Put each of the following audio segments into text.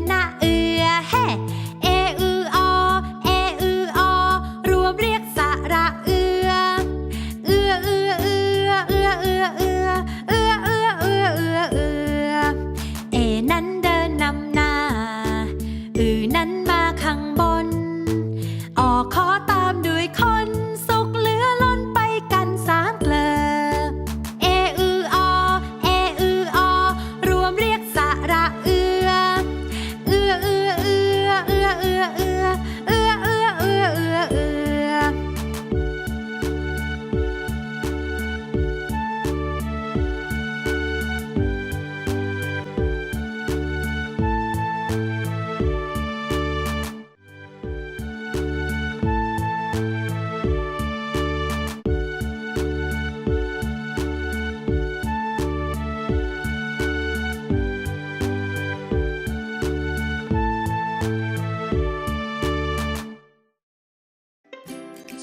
那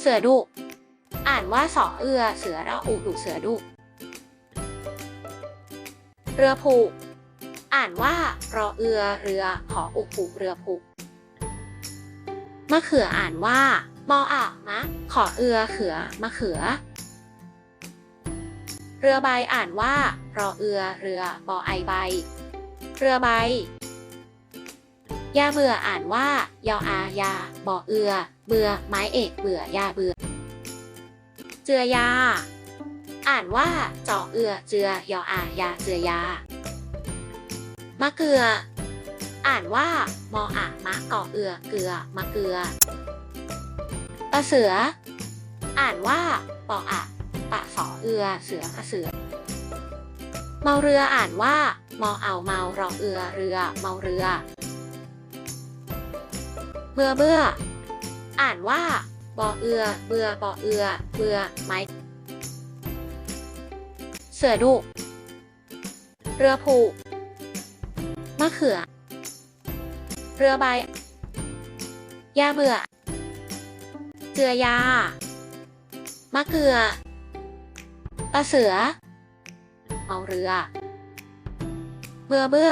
เสือดุ อ่านว่าสอเอือ เสือระอุดุเสือดุ เรือผูก อ่านว่ารอเอือ เรือหออุผูกเรือผูกมะเขืออ่านว่ามออะมะ ขอเอือเขือมะเขือ เรือใบอ่านว่ารอเอือ เรือบอไอใบ เรือใบ ยาเบื่ออ่านว่ายออายาบ่อเอือ เบื่อไม้เอกเบื่อยาเบื่อ เจือยา อ่านว่าจอเอือเจือยออายาเจือยามะเกลือ อ่านว่ามออะมะกอเอือเกลือมะเกลือปะเสือ อ่านว่าปออะปะสอเอือเสือกะเสือเมาเรืออ่านว่า มอเอาเมารอเอือเรือเมาเรือ เบื่อเบื่อ อ่านว่าบอเอือ เบื่อบอเอือ เบื่อไม้เสือดุ เรือผูกมะเขือ เรือใบยาเบื่อ เจือยา มะเขือปลาเสือเมาเรือ เบื่อเบื่อ